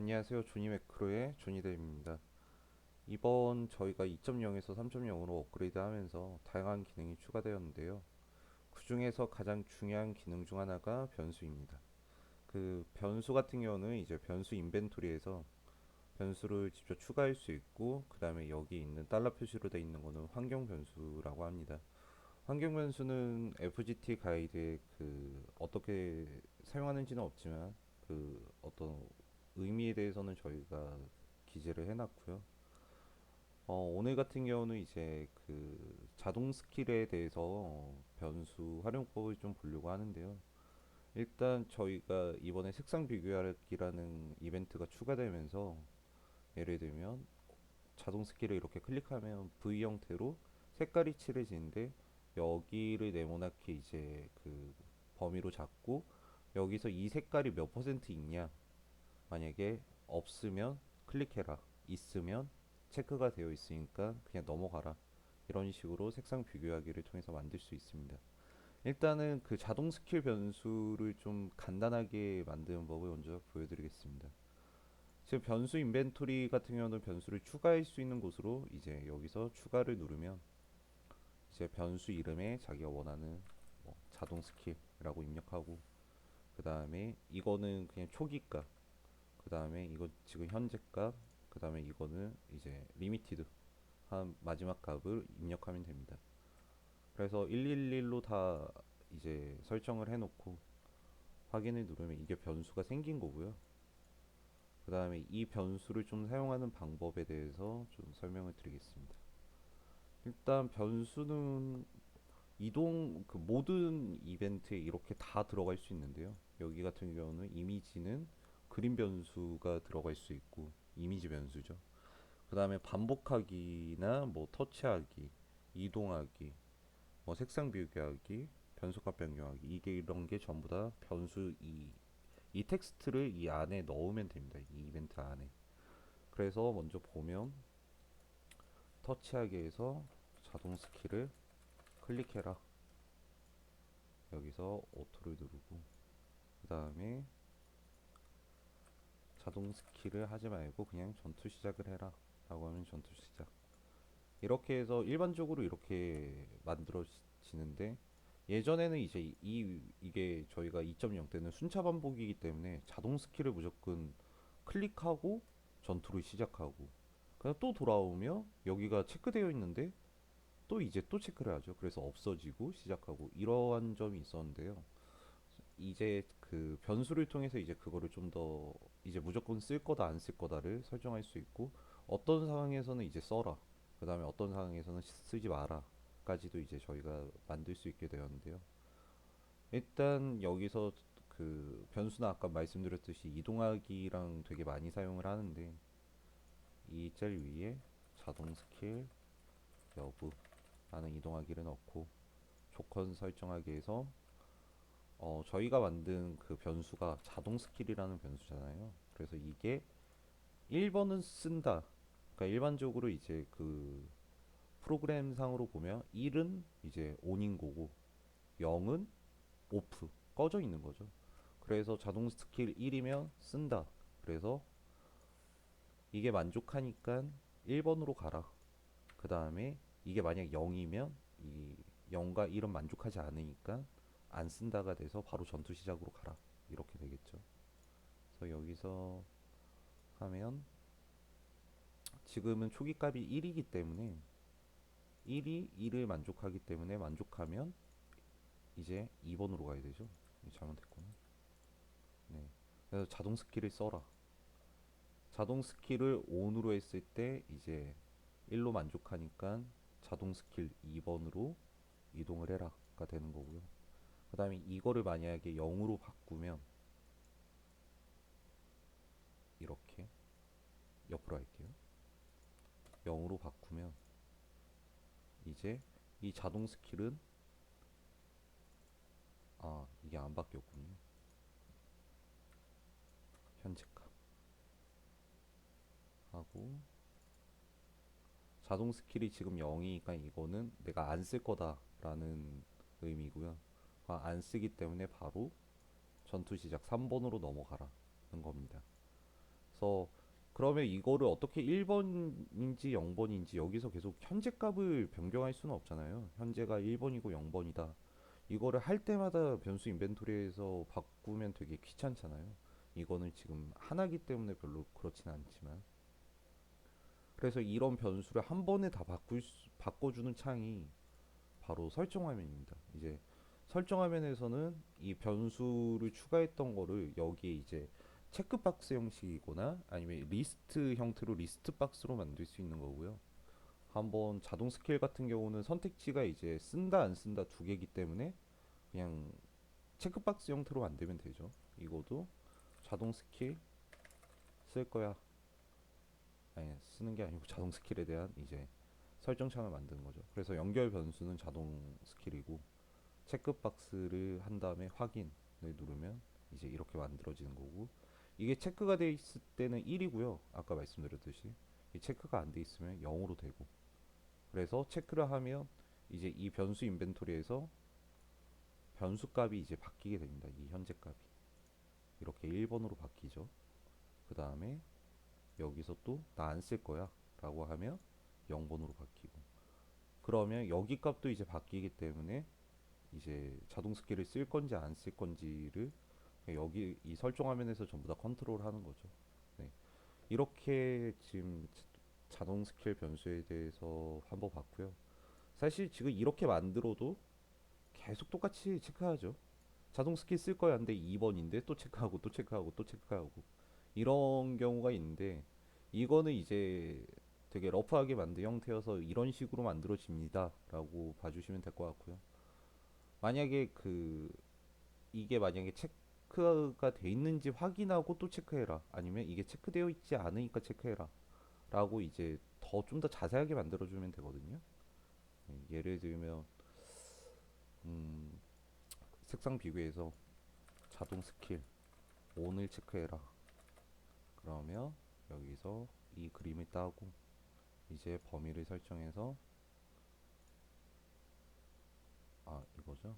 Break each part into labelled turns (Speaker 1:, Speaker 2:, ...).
Speaker 1: 안녕하세요. 조니 매크로의 조니데입니다. 이번 저희가 2.0에서 3.0으로 업그레이드 하면서 다양한 기능이 추가되었는데요. 그 중에서 가장 중요한 기능 중 하나가 변수입니다. 그 변수 같은 경우는 이제 변수 인벤토리에서 변수를 직접 추가할 수 있고, 그 다음에 여기 있는 달러 표시로 되어 있는 거는 환경 변수라고 합니다. 환경 변수는 FGT 가이드에 그 어떻게 사용하는지는 없지만 그 어떤 의미에 대해서는 저희가 기재를 해놨고요. 어, 오늘 같은 경우는 이제 그 자동 스킬에 대해서 변수 활용법을 좀 보려고 하는데요. 일단 저희가 이번에 색상 비교하기라는 이벤트가 추가되면서 예를 들면 자동 스킬을 이렇게 클릭하면 V 형태로 색깔이 칠해지는데 여기를 네모나게 이제 그 범위로 잡고 여기서 이 색깔이 몇 퍼센트 있냐 만약에 없으면 클릭해라. 있으면 체크가 되어 있으니까 그냥 넘어가라. 이런 식으로 색상 비교하기를 통해서 만들 수 있습니다. 일단은 그 자동 스킬 변수를 좀 간단하게 만드는 법을 먼저 보여드리겠습니다. 지금 변수 인벤토리 같은 경우는 변수를 추가할 수 있는 곳으로 이제 여기서 추가를 누르면 이제 변수 이름에 자기가 원하는 뭐 자동 스킬이라고 입력하고 그 다음에 이거는 그냥 초기값 그 다음에 이거 지금 현재 값, 그 다음에 이거는 이제 리미티드 한 마지막 값을 입력하면 됩니다. 그래서 111로 다 이제 설정을 해놓고 확인을 누르면 이게 변수가 생긴 거고요. 그 다음에 이 변수를 좀 사용하는 방법에 대해서 좀 설명을 드리겠습니다. 일단 변수는 이동 그 모든 이벤트에 이렇게 다 들어갈 수 있는데요. 여기 같은 경우는 이미지는 그림 변수가 들어갈 수 있고 이미지 변수죠. 그 다음에 반복하기나 뭐 터치하기, 이동하기, 뭐 색상 비교하기, 변수값 변경하기 이게 이런 게 전부 다 변수 이, 이 텍스트를 이 안에 넣으면 됩니다. 이 이벤트 안에. 그래서 먼저 보면 터치하기에서 자동 스킬을 클릭해라. 여기서 오토를 누르고 그 다음에 자동 스킬을 하지 말고 그냥 전투 시작을 해라 라고 하면 전투 시작. 이렇게 해서 일반적으로 이렇게 만들어지는데 예전에는 이제 이 이게 저희가 2.0 때는 순차 반복이기 때문에 자동 스킬을 무조건 클릭하고 전투를 시작하고 그냥 또 돌아오며 여기가 체크되어 있는데 또 이제 또 체크를 하죠. 그래서 없어지고 시작하고 이러한 점이 있었는데요. 이제 그 변수를 통해서 이제 그거를 좀 더 이제 무조건 쓸 거다 안 쓸 거다를 설정할 수 있고 어떤 상황에서는 이제 써라. 그 다음에 어떤 상황에서는 시- 쓰지 마라 까지도 이제 저희가 만들 수 있게 되었는데요. 일단 여기서 그 변수는 아까 말씀드렸듯이 이동하기랑 되게 많이 사용을 하는데 이 셀 위에 자동 스킬 여부 라는 이동하기를 넣고 조건 설정하기에서 어, 저희가 만든 그 변수가 자동 스킬이라는 변수잖아요. 그래서 이게 1번은 쓴다. 그러니까 일반적으로 이제 그 프로그램 상으로 보면 1은 이제 온인 거고 0은 오프 꺼져 있는 거죠. 그래서 자동 스킬 1이면 쓴다. 그래서 이게 만족하니까 1번으로 가라. 그 다음에 이게 만약 0이면 이 0과 1은 만족하지 않으니까 안 쓴다가 돼서 바로 전투 시작으로 가라 이렇게 되겠죠. 그래서 여기서 하면 지금은 초기 값이 1이기 때문에 1이 1을 만족하기 때문에 만족하면 이제 2번으로 가야 되죠. 잘못했구나. 네. 그래서 자동 스킬을 써라. 자동 스킬을 ON으로 했을 때 이제 1로 만족하니까 자동 스킬 2번으로 이동을 해라가 되는 거고요. 그 다음에 이거를 만약에 0으로 바꾸면 이렇게 옆으로 할게요. 0으로 바꾸면 이제 이 자동 스킬은 아 이게 안 바뀌었군요. 현재 값 하고 자동 스킬이 지금 0이니까 이거는 내가 안 쓸 거다 라는 의미고요 아, 안 쓰기 때문에 바로 전투 시작 3번으로 넘어가라는 겁니다. 그래서 그러면 이거를 어떻게 1번인지 0번인지 여기서 계속 현재 값을 변경할 수는 없잖아요. 현재가 1번이고 0번이다. 이거를 할 때마다 변수 인벤토리에서 바꾸면 되게 귀찮잖아요. 이거는 지금 하나기 때문에 별로 그렇진 않지만. 그래서 이런 변수를 한 번에 다 바꿀 수, 바꿔주는 창이 바로 설정 화면입니다. 이제 설정 화면에서는 이 변수를 추가했던 거를 여기에 이제 체크박스 형식이거나 아니면 리스트 형태로 리스트 박스로 만들 수 있는 거고요. 한번 자동 스케일 같은 경우는 선택지가 이제 쓴다 안 쓴다 두 개이기 때문에 그냥 체크박스 형태로 만들면 되죠. 이거도 자동 스킬 쓸 거야. 아니 쓰는 게 아니고 자동 스킬에 대한 이제 설정창을 만드는 거죠. 그래서 연결 변수는 자동 스킬이고 체크박스를 한 다음에 확인을 누르면 이제 이렇게 만들어지는 거고 이게 체크가 돼 있을 때는 1이고요. 아까 말씀드렸듯이 이 체크가 안 돼 있으면 0으로 되고 그래서 체크를 하면 이제 이 변수 인벤토리에서 변수 값이 이제 바뀌게 됩니다. 이 현재 값이 이렇게 1번으로 바뀌죠. 그 다음에 여기서 또 나 안 쓸 거야 라고 하면 0번으로 바뀌고 그러면 여기 값도 이제 바뀌기 때문에 이제 자동 스킬을 쓸 건지 안 쓸 건지를 여기 이 설정 화면에서 전부 다 컨트롤 하는 거죠. 네. 이렇게 지금 자- 자동 스킬 변수에 대해서 한번 봤고요. 사실 지금 이렇게 만들어도 계속 똑같이 체크하죠. 자동 스킬 쓸 거야 근데 2번인데 또 체크하고 또 체크하고 또 체크하고 이런 경우가 있는데 이거는 이제 되게 러프하게 만든 형태여서 이런 식으로 만들어집니다 라고 봐주시면 될 것 같고요 만약에 그 이게 만약에 체크가 돼 있는지 확인하고 또 체크해라. 아니면 이게 체크되어 있지 않으니까 체크해라. 라고 이제 더 좀 더 자세하게 만들어 주면 되거든요. 네, 예를 들면 음, 색상 비교해서 자동 스킬 온을 체크해라. 그러면 여기서 이 그림을 따고 이제 범위를 설정해서 아 이거죠?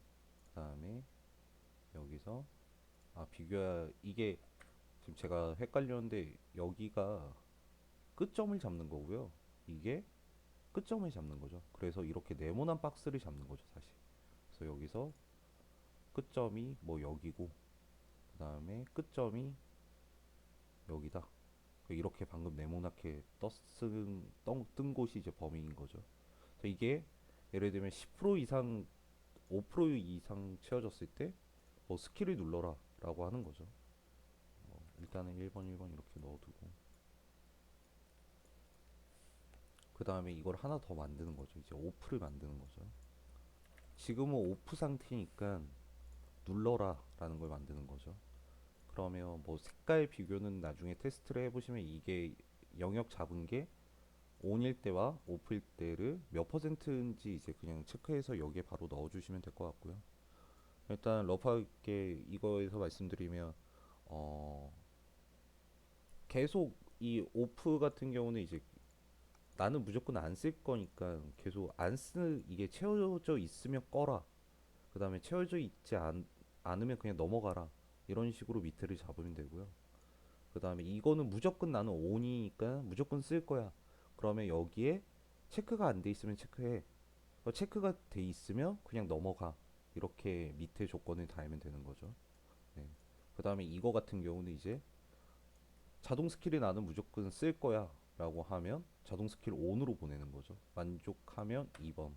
Speaker 1: 그 다음에 여기서 아 비교야 이게 지금 제가 헷갈렸는데 여기가 끝점을 잡는 거고요. 이게 끝점을 잡는 거죠. 그래서 이렇게 네모난 박스를 잡는 거죠 사실. 그래서 여기서 끝점이 뭐 여기고 그 다음에 끝점이 여기다. 이렇게 방금 네모나게 떴은 떴- 뜬 곳이 이제 범위인 거죠. 그래서 이게 예를 들면 10% 이상 5% 이상 채워졌을 때 뭐 스킬을 눌러라 라고 하는 거죠. 뭐 일단은 1번 1번 이렇게 넣어두고 그 다음에 이걸 하나 더 만드는 거죠. 이제 오프를 만드는 거죠. 지금은 오프 상태니까 눌러라 라는 걸 만드는 거죠. 그러면 뭐 색깔 비교는 나중에 테스트를 해보시면 이게 영역 잡은 게 온일 때와 오프일 때를 몇 퍼센트인지 이제 그냥 체크해서 여기에 바로 넣어주시면 될 것 같고요. 일단 러프하게 이거에서 말씀드리면 어 계속 이 오프 같은 경우는 이제 나는 무조건 안 쓸 거니까 계속 안쓰 이게 채워져 있으면 꺼라. 그 다음에 채워져 있지 않, 않으면 그냥 넘어가라. 이런 식으로 밑에를 잡으면 되고요. 그 다음에 이거는 무조건 나는 온이니까 무조건 쓸 거야. 그러면 여기에 체크가 안 돼 있으면 체크해. 어, 체크가 돼 있으면 그냥 넘어가. 이렇게 밑에 조건을 달면 되는 거죠. 네. 그 다음에 이거 같은 경우는 이제 자동 스킬이 나는 무조건 쓸 거야. 라고 하면 자동 스킬 ON으로 보내는 거죠. 만족하면 2번.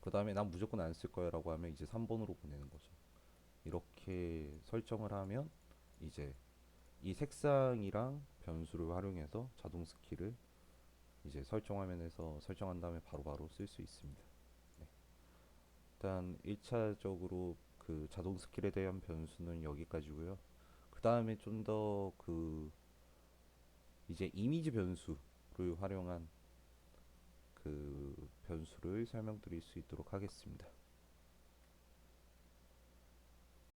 Speaker 1: 그 다음에 난 무조건 안 쓸 거야. 라고 하면 이제 3번으로 보내는 거죠. 이렇게 설정을 하면 이제 이 색상이랑 변수를 활용해서 자동 스킬을 이제 설정 화면에서 설정한 다음에 바로바로 쓸 수 있습니다. 네. 일단 1차적으로 그 자동 스킬에 대한 변수는 여기까지고요. 그 다음에 좀 더 그 이제 이미지 변수를 활용한 그 변수를 설명드릴 수 있도록 하겠습니다.